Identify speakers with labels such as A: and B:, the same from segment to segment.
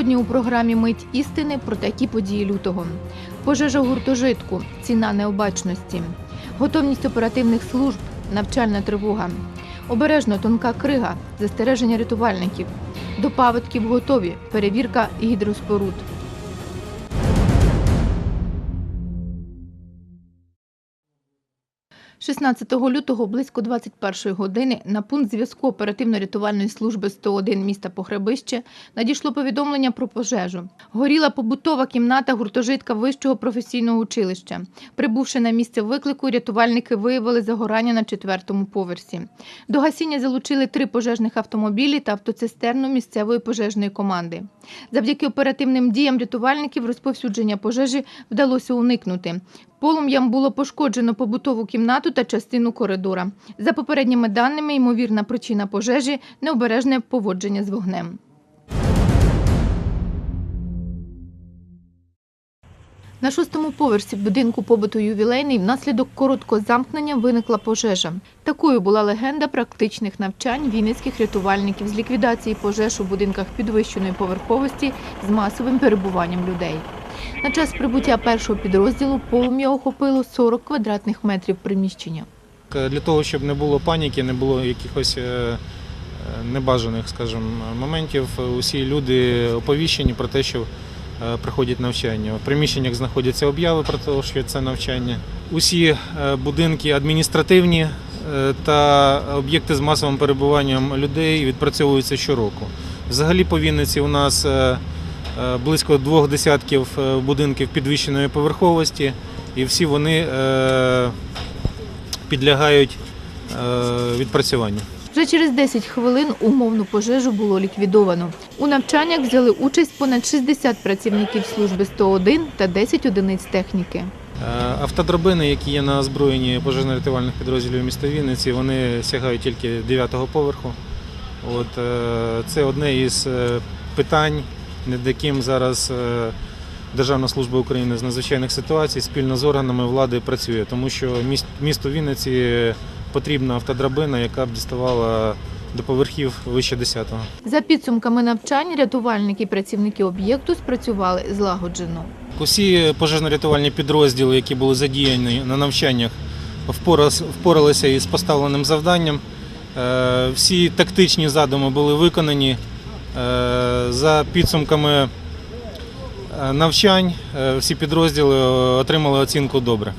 A: Сьогодні у програмі Мить істини про такі події лютого. Пожежа гуртожитку, ціна необачності, готовність оперативних служб, навчальна тривога, обережно тонка крига, застереження рятувальників, до паводків готові, перевірка гідроспоруд. – 16 лютого близько 21 години на пункт зв'язку оперативно-рятувальної служби 101 міста Похребище надійшло повідомлення про пожежу. Горіла побутова кімната гуртожитка вищого професійного училища. Прибувши на місце виклику, рятувальники виявили загорання на четвертому поверсі. До гасіння залучили три пожежних автомобілі та автоцистерну місцевої пожежної команди. Завдяки оперативним діям рятувальників розповсюдження пожежі вдалося уникнути. Полум'ям було пошкоджено побутову кімнату та частину коридора. За попередніми даними, ймовірна причина пожежі необережне поводження з вогнем. На шостому поверсі будинку побуту ювілейний внаслідок короткого замкнення виникла пожежа. Такою була легенда практичних навчань вінницьких рятувальників з ліквідації пожеж у будинках підвищеної поверховості з масовим перебуванням людей. На час прибуття першого підрозділу полум'я охопило 40 квадратних метрів приміщення.
B: Е, Для того, щоб не було паніки, не було якихось е, е, небажаних, скажімо, моментів, усі люди оповіщені про те, що проходять навчання. В приміщеннях знаходяться обяви про те, що це навчання. Усі будинки адміністративні та об'єкти з масовим перебуванням людей відпрацьовуються щороку. Взагалі по Вінниці у нас близько двох десятків е, будинків підвищеної поверховості, і всі вони е, підлягають е, відпрацюванню.
A: Вже через 10 хвилин умовну пожежу було ліквідовано. У навчаннях взяли участь понад 60 працівників служби 101 та 10 одиниць техніки.
B: Е, Автодрабини, які є на озброєнні пожежно-рятувальних підрозділів міста Вінниці, вони сягають тільки 9-го поверху. От, е, це одне із е, питань, над яким зараз е, Державна служба України з надзвичайних ситуацій спільно з органами влади працює, тому що міст- місту Вінниці потрібна автодрабина, яка б діставала до поверхів вище 10-го.
A: За підсумками навчань рятувальники і працівники об'єкту спрацювали злагоджено.
B: Усі пожежно-рятувальні підрозділи, які були задіяні на навчаннях, впоралися із поставленим завданням. Е, Всі тактичні задуми були виконані. Е, За підсумками е, навчань е, всі підрозділи отримали оцінку добре.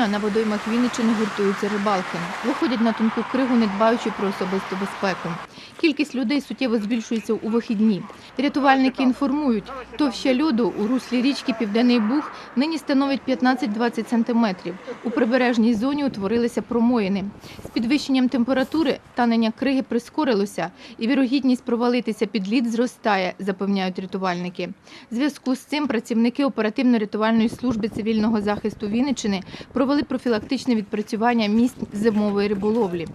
A: Щодня на водоймах Вінниччини гуртуються рибалки. Виходять на тонку кригу, не дбаючи про особисту безпеку. Кількість людей суттєво збільшується у вихідні. Рятувальники інформують, товща льоду у руслі річки Південний Буг нині становить 15-20 сантиметрів. У прибережній зоні утворилися промоїни. З підвищенням температури танення криги прискорилося, і вірогідність провалитися під лід зростає, запевняють рятувальники. Зв'язку з цим працівники оперативно-рятувальної служби цивільного захисту Вінниччини провели профілактичне відпрацювання місць зимової риболовлі.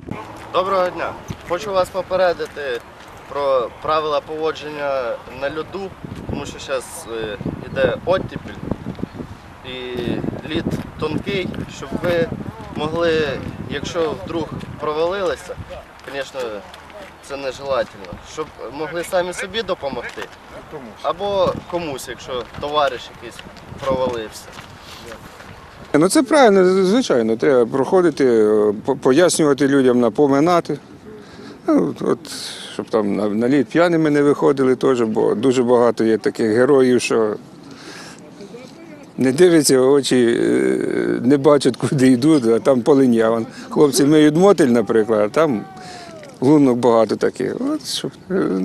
C: Доброго дня. Хочу вас попередити про правила поводження на льоду, тому що зараз йде оттепіль і лід тонкий, щоб ви могли, якщо вдруг провалилися, звісно, це нежелательно, щоб могли самі собі допомогти. Або комусь, якщо товариш якийсь провалився.
D: Ну це правильно, звичайно. Треба проходити, е, пояснювати людям, напоминати. Ну, от, щоб там на, на лід п'яними не виходили теж, бо дуже багато є таких героїв, що не дивляться очі, е, не бачать, куди йдуть, а там полиня. Хлопці миють мотель, наприклад, а там лунок багато таких. От, щоб, е,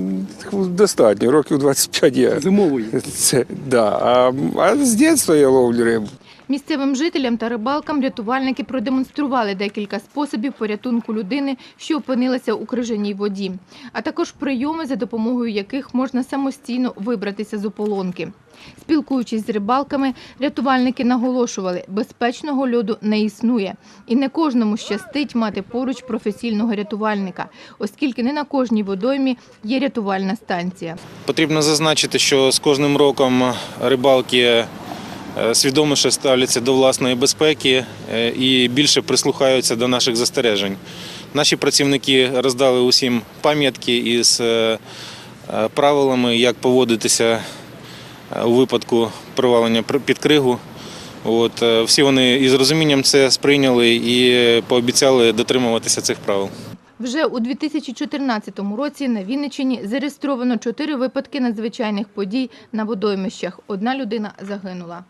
D: достатньо, років 25 я.
E: Зимової.
D: Це, да. а, а з дитинства я ловлю рибу.
A: Місцевим жителям та рибалкам рятувальники продемонстрували декілька способів порятунку людини, що опинилася у крижаній воді, а також прийоми, за допомогою яких можна самостійно вибратися з ополонки. Спілкуючись з рибалками, рятувальники наголошували, безпечного льоду не існує, і не кожному щастить мати поруч професійного рятувальника, оскільки не на кожній водоймі є рятувальна станція.
B: Потрібно зазначити, що з кожним роком рибалки свідоміше ставляться до власної безпеки е, і більше прислухаються до наших застережень. Наші працівники роздали усім пам'ятки із е, е, правилами, як поводитися е, у випадку провалення під кригу. От, е, всі вони із розумінням це сприйняли і пообіцяли дотримуватися цих правил.
A: Вже у 2014 році на Вінниччині зареєстровано чотири випадки надзвичайних подій на водоймищах. Одна людина загинула.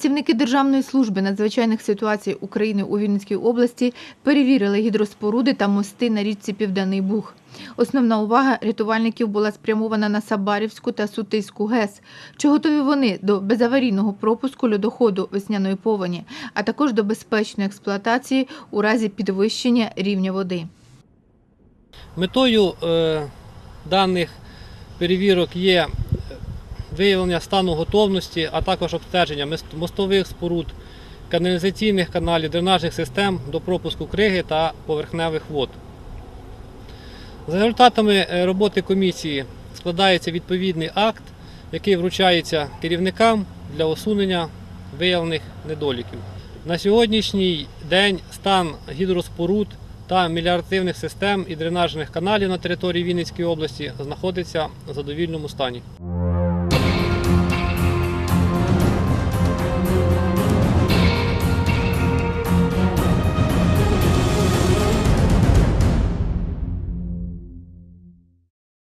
A: Працівники Державної служби надзвичайних ситуацій України у Вінницькій області перевірили гідроспоруди та мости на річці Південний Буг. Основна увага рятувальників була спрямована на Сабарівську та Сутиську ГЕС. Чи готові вони до безаварійного пропуску льодоходу весняної повені, а також до безпечної експлуатації у разі підвищення рівня води?
E: Метою е, даних перевірок є виявлення стану готовності, а також обстеження мостових споруд, каналізаційних каналів, дренажних систем до пропуску криги та поверхневих вод. За результатами е, роботи комісії складається відповідний акт, який вручається керівникам для усунення виявлених недоліків. На сьогоднішній день стан гідроспоруд та меліоративних систем і дренажних каналів на території Вінницької області знаходиться в задовільному стані.